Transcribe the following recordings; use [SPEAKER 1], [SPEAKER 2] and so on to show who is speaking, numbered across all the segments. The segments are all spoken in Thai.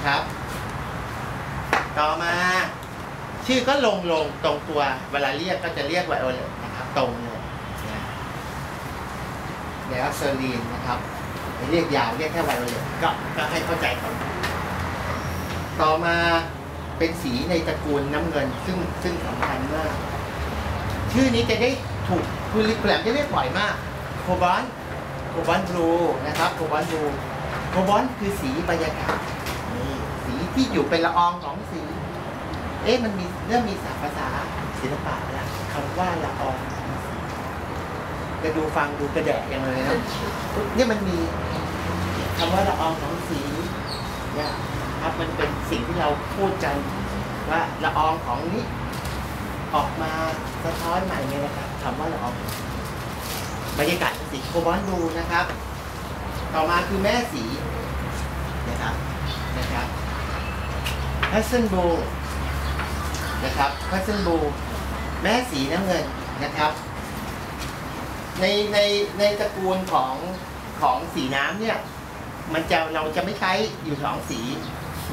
[SPEAKER 1] นะครับ ต่อมา ชื่อก็ลงลงตรงตัวเวลาเรียกก็จะเรียกไวโอเลตนะครับ ตรงเลยนะเดี๋ยวเซอรีนนะครับเรียกยาวเรียกแค่ไวโอเลตก็ก็ให้เข้าใจกันต่อมาเป็นสีในตระกูลน้ำเงินซึ่งซึ่งสำคัญมาก ชื่อนี้จะได้ถูกคุณลิปแหลมจะเรียกบ่อยมากโคบอลโคบอลบลูนะครับโคบอลบลูโคบอลคือสีบรรยากาศนี่สี ที่อยู่เป็นละอองของสี เอ๊ะมันมีเริ่มมีศัพท์ภาษาศิลปะแล้วคำว่าละอองของสีจะดูฟังดูกระแดะอย่างเลยนะเนี่ยมันมีคำว่าละอองของสีเนี่ยครับมันเป็นสิ่งที่เราพูดกันว่าละอองของนี้ ออกมาสะท้อนใหม่ไงนะครับคำว่าละอองบรรยากาศสีโคบอลดูนะครับ ต่อมาคือแม่สีนะครับนะครับ แพสเซนโบนะครับแพสเซนโบแม่สีน้ำเงินนะครับ ในในในตระกูลของของสีน้ำเนี่ย มันจะเราจะไม่ใช้อยู่สองสี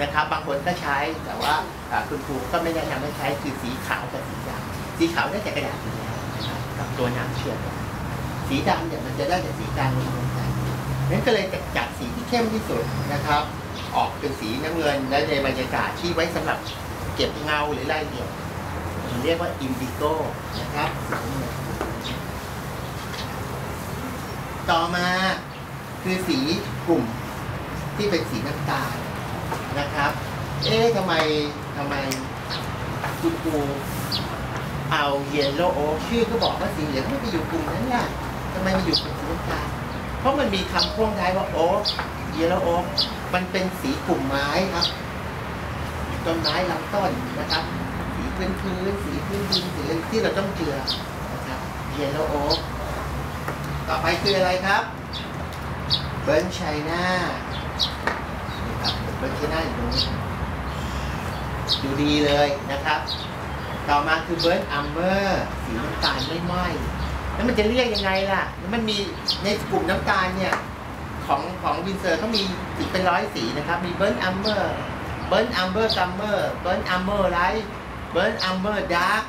[SPEAKER 1] นะครับ บางคนก็ใช้แต่ว่าคุณครูก็ไม่แนะนำให้ใช้คือสีขาวกับสีดำสีขาวได้จากกระดาษอยู่แล้วนะครับกับตัวน้ำเชื่อมสีดำเนี่ยมันจะได้จากสีกลางรวมกันนั้นก็เลยจัดสีที่เข้มที่สุดนะครับ ออกเป็นสีน้ำเงิน และในบรรยากาศที่ไว้สำหรับเก็บเงาหรือรายละเอียดเรียกว่าอินดิโก้นะครับต่อมาคือสีกลุ่มที่เป็นสีน้ำตาลนะครับ เอ๊ะทำไมทำไมคุณครูเอาเยลโลโอชื่อก็บอกว่าสีเหลืองไม่ไปอยู่กลุ่มนั้นล่ะทำไมมาอยู่กลุ่มสีน้ำตาลเพราะมันมีคำพ่วงท้ายว่าโอ เยลโลโอมันเป็นสีกลุ่มไม้ครับต้นไม้ลำต้นนะครับ สีพื้นพื้นสีพื้นดินสีที่เราต้องเจือนะครับเยลโลโอต่อไปคืออะไรครับ เบิร์นไชน่านี่ครับเบิร์นไชน่าอยู่ตรงนี้ดูดีเลยนะครับ ต่อมาคือเบิร์นอัมเมอร์สีน้ำตาลไม่ไหม้แล้วมันจะเรียกยังไงล่ะแล้วมันมีในกลุ่มน้ำตาลเนี่ย ของของวินเซอร์เขามีสีเป็นร้อยสีนะครับ มีเบิร์นอัมเมอร์เบิร์นอัมเบอร์ซัมเมอร์เบิร์นอัมเมอร์ไลท์เบิร์นอัมเมอร์ดาร์ก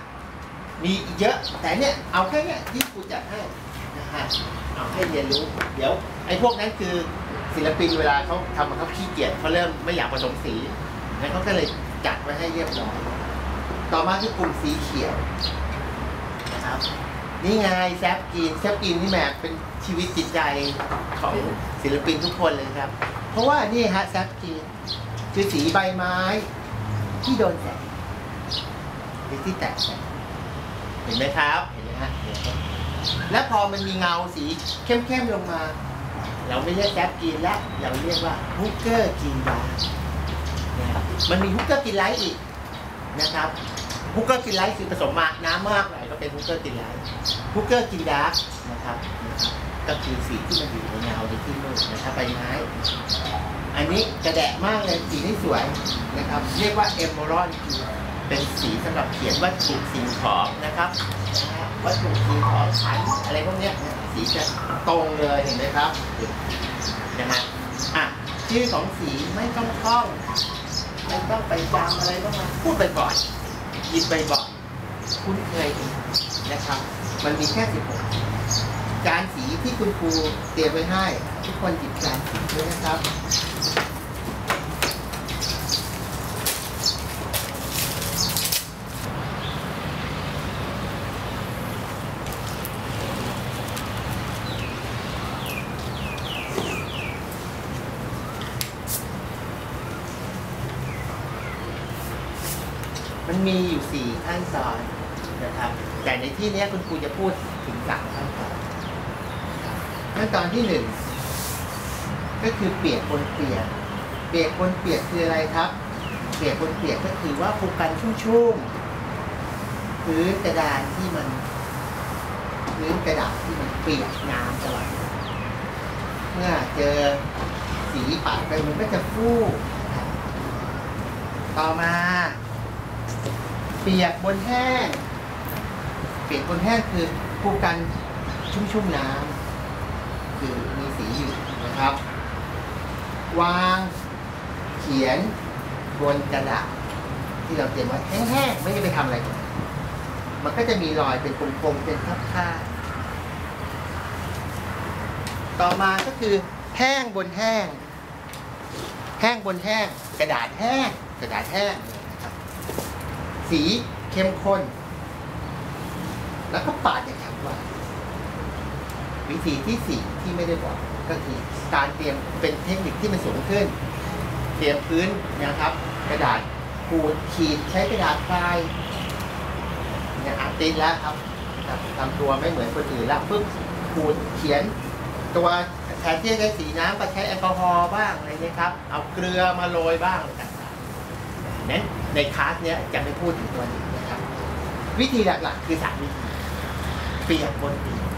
[SPEAKER 1] มีเยอะแต่เนี่ยเอาแค่เนี้ยที่ครูจัดให้นะฮะเอาให้เรียนรู้ เดี๋ยวไอ้พวกนั้นคือศิลปินเวลาเขาทำเขาขี้เกียจเขาเริ่มไม่อยากผสมสีนั้นเขาก็เลยจัดไว้ให้เรียบร้อยต่อมาคือกลุ่มสีเขียวนะครับ นี่ไงแซฟกีนแซฟกีนนี่แหมเป็นชีวิตจิตใจของศิลปินทุกคนเลยครับ เพราะว่านี่ฮะแซฟกีนคือสีใบไม้ที่โดนแสงหรือที่แตกแสงเห็นไหมครับ เห็นไหมฮะเห็นไหมแล้วพอมันมีเงาสีเข้มๆลงมา เราไม่เรียกแซฟกีนแล้ว เราเรียกว่าฮุกเกอร์กินบาร์นะครับมันมีฮุกเกอร์กินไลท์อีกนะครับ ฮุกเกอร์กินไลท์คือผสมมาน้ำมากหน่อยก็เป็นฮุกเกอร์กินไลท์ฮุกเกอร์กินดาร์กนะครับนะครับก็คือสีที่มันอยู่ในเงาในที่มืดนะครับใบไม้อันนี้กระแดะมากเลยสีนี่สวยนะครับ เรียกว่าเอม r รอนคือเป็นสีสำหรับเขียนวัตถุสิ่งของนะครับวัตถุสิ่งของขันอะไรพวกเนี้ยสีจะตรงเลยเห็นไหมครับนะฮะอะชื่อของสีไม่ต้องท่องไม่ต้องไปจำอะไรต้องมาพูดไปก่อน หยิบไปบอกคุ้นเคยดีนะครับ มันมีแค่16จานสีที่คุณครูเตรียมไว้ให้ ทุกคนหยิบจานสีด้วยนะครับ มีอยู่สี่ขั้นตอนนะครับแต่ในที่นี้คุณครูจะพูดถึงสามขั้นตอนขั้นตอนที่หนึ่งก็คือเปียกบนเปียก เปียกบนเปียกคืออะไรครับ เปียกบนเปียกก็คือว่าภูกันชุ่มๆพื้นกระดานที่มันพื้นกระดาษที่มันเปียกน้ำตลอดเมื่อเจอสีปัดไปมันก็จะฟูต่อมา ปียกบนแห้งเปียกบนแห้งคือผู้กันชุ่มๆน้ำคือมีสีอยู่นะครับ วางเขียนบนกระดาษที่เราเตรียมไว้แห้งๆไม่ได้ไปทำอะไร มันก็จะมีรอยเป็นกลมๆเป็นค่าบๆต่อมาก็คือแห้งบนแห้ง แห้งบนแห้ง กระดาษแห้งกระดาษแห้ง สีเข้มข้น แล้วก็ปาดอย่างฉับไววิธีที่สี่ที่ไม่ได้บอกก็คือการเตรียมเป็นเทคนิคที่มันสูงขึ้น เตรียมพื้นนะครับ กระดาษขูดขีดใช้กระดาษทรายเนี่ยอาติดแล้วครับทำตัวไม่เหมือนคนอื่นแล้วปึ๊บขูดเขียน ตัวแทนที่จะใช้สีน้ำก็ใช้แอลกอฮอล์บ้างอะไรเนี่ยครับ เอาเกลือมาโรยบ้างอะไรต่างๆนั้น ในคลาสเนี้ยจะไม่พูดถึงตัวนี้นะครับวิธีหลักๆคือสามวิธี เปียกบนเปียก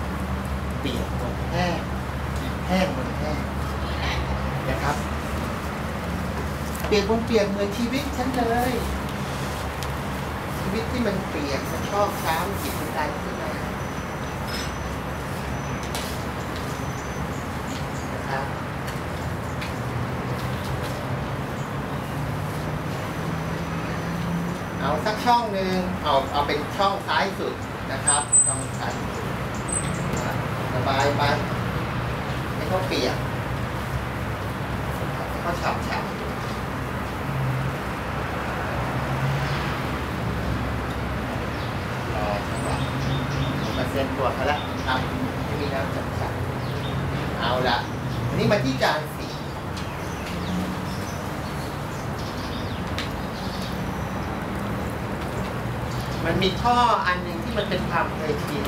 [SPEAKER 1] เปียกบนแห้งแห้งบนแห้งนะครับ เปียกบนเปียกเหมือนชีวิตฉันเลยชีวิตที่มันเปียกมันชอบช้ำจิตมันใจขึ้นมานะครับ เอาสัก ช่องหนึ่งเอาเอาเป็นช่องซ้ายสุดนะครับช่องซ้ายสุดระบายไปให้เขาเปียกให้เขาฉ่ำฉ่ำรอจังหวะมาเซ็นตัวเขาแล้วทำให้มีน้ำฉ่ำฉ่ำเอาละอันนี้มาที่จานสี มันมีท่ออันหนึ่งที่มันเป็นความเคยชิน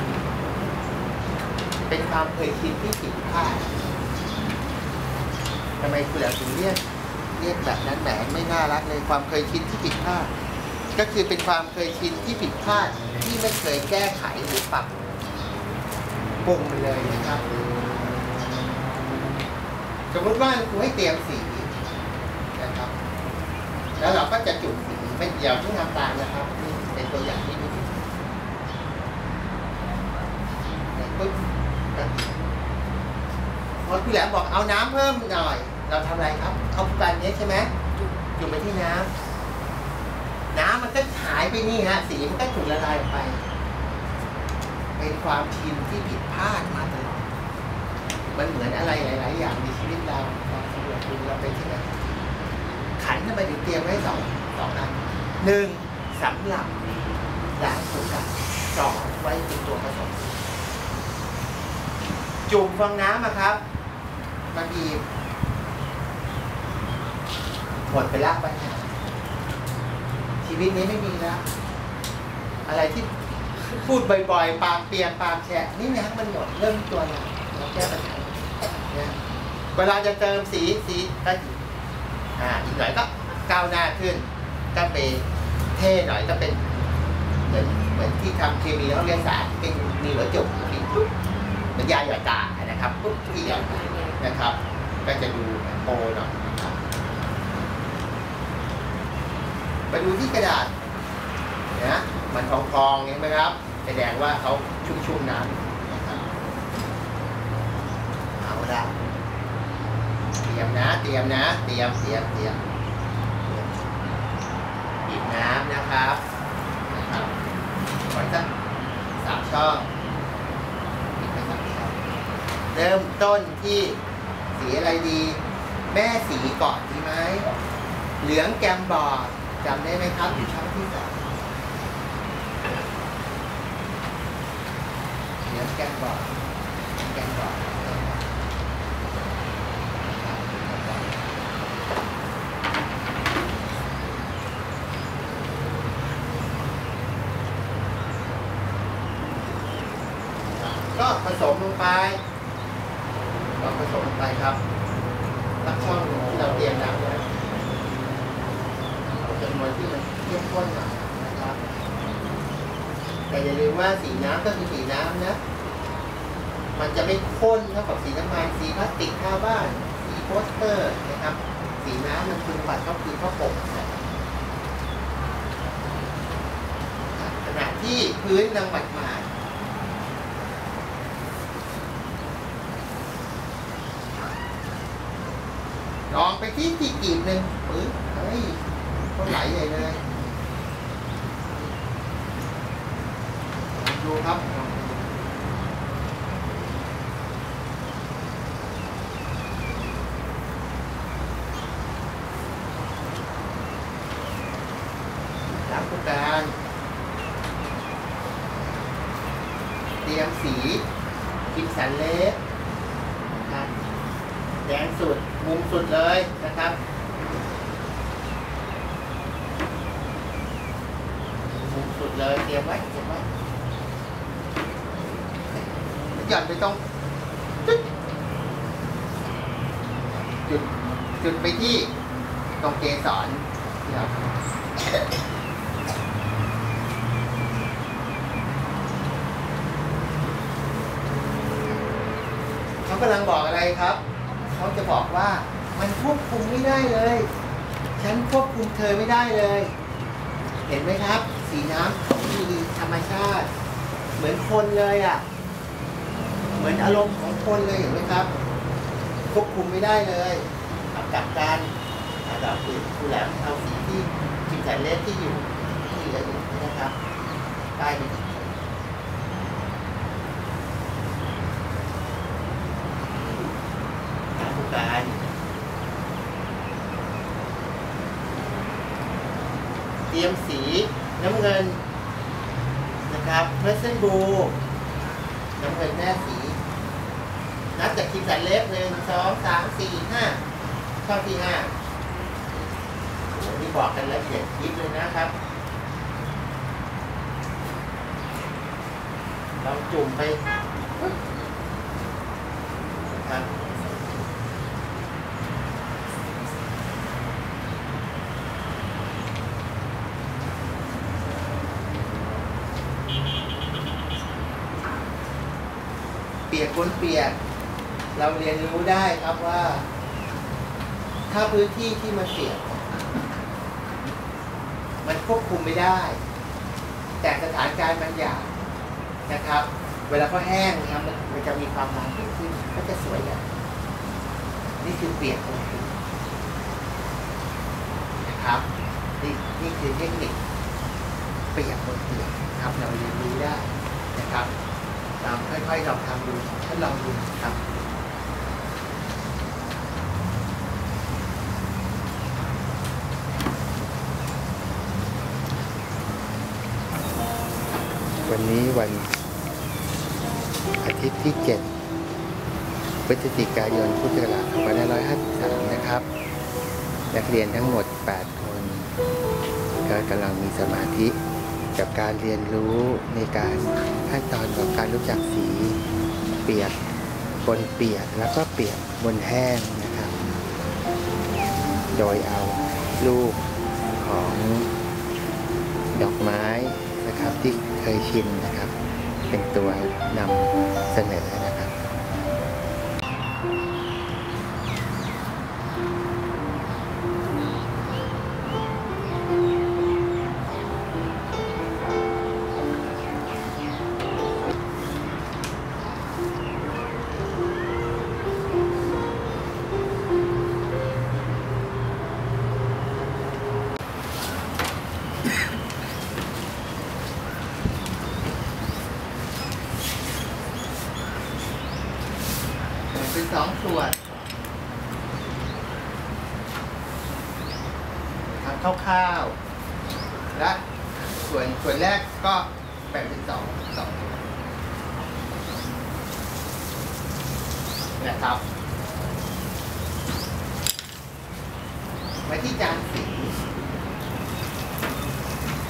[SPEAKER 1] เป็นความเคยชินที่ผิดพลาดทำไมคุณถึงเรียกเรียกแบบนั้นแหมไม่น่ารักเลยความเคยชินที่ผิดพลาด ก็คือเป็นความเคยชินที่ผิดพลาดที่ไม่เคยแก้ไขหรือปรับปรุงมันเลยนะครับ สมมติว่าครูให้เตรียมสีนะครับ แล้วเราก็จะจุดสีไม่เดียวที่ทำตามนะครับ เป็นตัวอย่างที่ดีเนี่ยปุ๊บพอพี่แหลมบอกเอาน้ำเพิ่มหน่อย เราทำอะไรครับ เอาผู้การนี้ใช่ไหมจุ่มไปที่น้ำน้ำมันก็หายไปนี่ฮะ สีมันก็ถูกละลายออกไป เป็นความชินที่ผิดพลาดมาตลอด มันเหมือนอะไรหลาย ๆ อย่างในชีวิตเราเราสำรวจดูเราเป็นที่ไหนขันทำไมถึงเตรียมไว้สองสองอันหนึ่ง สำหรับล้างถูกับสอไว้เป็นตัวผสม จุ่มฟองน้ำอะครับมาบีบหมดไปแล้วปัญหาชีวิตนี้ไม่มีแล้ว อะไรที่พูดบ่อยๆ ปากเปียกปากแฉะนี่นะมันหมดเริ่มตัวเราเราแก้ปัญหาเนี่ยเวลาจะเติมสีสีก็อ่าอีกหน่อยก็ก้าวหน้าขึ้นก็ไป เท่หน่อยก็เป็นเหมือนเหมือนที่ทำเคมีเขาเรียนสารเป็นมีหัวจุกมีปุ๊บเหมือนยาหยอดตานะครับปุ๊บที่หยอดตานะครับ ก็จะดูโปหน่อยนะครับมาดูที่กระดาษนะมันทองๆเห็นไหมครับแสดงว่าเขาชุ่มๆน้ำนะครับเอาละเตรียมนะ เตรียมนะ เตรียมเตรียมเตรียม น้ำนะครับนะครับไว้สักสามช่องเริ่มต้นที่สีอะไรดี แม่สีก่อนดีไหมเหลืองแกมบอร์ดจำได้ไหมครับอยู่ช่องที่สามเหลืองแกมบอร์ดแกมบอร์ดก็ผ สมลงไปก็ผสมลงไปครับตักช่องหนึ่งที่เราเตรียมน้ำไว้เอาจำนวนที่มันเข้มข้นหน่อยนะครับ แต่อย่าลืมว่าสีน้ำก็คือสีน้ำนะ มันจะไม่ข้นเท่ากับสีน้ำมันสีพลาสติกข้าวบ้านสีโปสเตอร์นะครับ สีน้ำมันคุณสมบัติก็คือข้าวปกขณะที่พื้นยังหมาดหมาดลองไป ที่ที่กีบหนึ่งปื้อเฮ้ยเขาไหลใหญ่เลยดูครับลองดูน้ำผู้การ เตรียมสีกินสันเล็กนะครับแดงสุด มุมสุดเลยนะครับ มุมสุด เลยเตรียมไว้เตรียมไว้หย่อนไปตรงจุดจุดไปที่ตรงเกสรนะครับเขากำลังบอกอะไรครับ เขาจะบอกว่ามันควบคุมไม่ได้เลย ฉันควบคุมเธอไม่ได้เลย เห็นไหมครับ สีน้ำของมีธรรมชาติ เหมือนคนเลยอะ เหมือนอารมณ์ของคนเลยเห็นไหมครับ ควบคุมไม่ได้เลยอากลับการอาดับคือครูแหลมเอาสีที่จิตใจเล็กที่อยู่ที่เหลืออยู่นะครับป้ายนี้ผู้การเตรียมสี น้ำเงินนะครับเพรสเซนบูน้ำเงินแม่สี นับจากทีมสันเล็บหนึ่งสองสามสี่ห้าช่องที่ห้านี่บอกกันละเอียดยิบเลยนะครับลองจุ่มไปนะครับ เปียก บนเปียก เราเรียนรู้ได้ครับว่า ถ้าพื้นที่ที่มันเปียก มันควบคุมไม่ได้ แต่สถานการณ์บางอย่างนะครับ เวลาเขาแห้งนะครับมันจะมีความมันเกิดขึ้นก็จะสวยอย่างนี่คือเปียกนเปียกนะครับนี่นี่คือเทคนิคเปียกบนเปียกครับเราเรียนรู้ได้นะครับ เราค่อยๆลองทำดูถ้าลองดูครับ
[SPEAKER 2] วันนี้วันอาทิตย์ที่ 7 พฤศจิกายนพุทธศักราช2553 นะครับ นักเรียนทั้งหมด 8 คนก็กำลังมีสมาธิ กับการเรียนรู้ในการขั้นตอนของการรู้จักสีเปียกบนเปียกแล้วก็เปียกบนแห้งนะครับ โดยเอารูปของดอกไม้นะครับที่เคยชินนะครับ เป็นตัวนำเสนอนะครับ
[SPEAKER 1] เป็นสองส่วนทำคร่าวๆและส่วนส่วนแรกก็แบ่งเป็นสองสองส่วนนะครับมาที่จานสี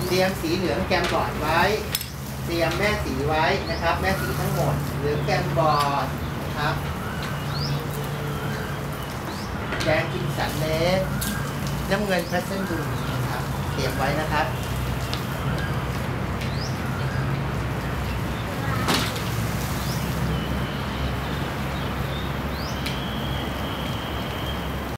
[SPEAKER 1] เตรียมสีเหลืองแกมบอร์ดไว้ เตรียมแม่สีไว้นะครับ แม่สีทั้งหมดเหลืองแกมบอร์ดนะครับ แดงกินสันเล็กน้ำเงินพรสเซนดูนะครับ เตรียมไว้นะครับ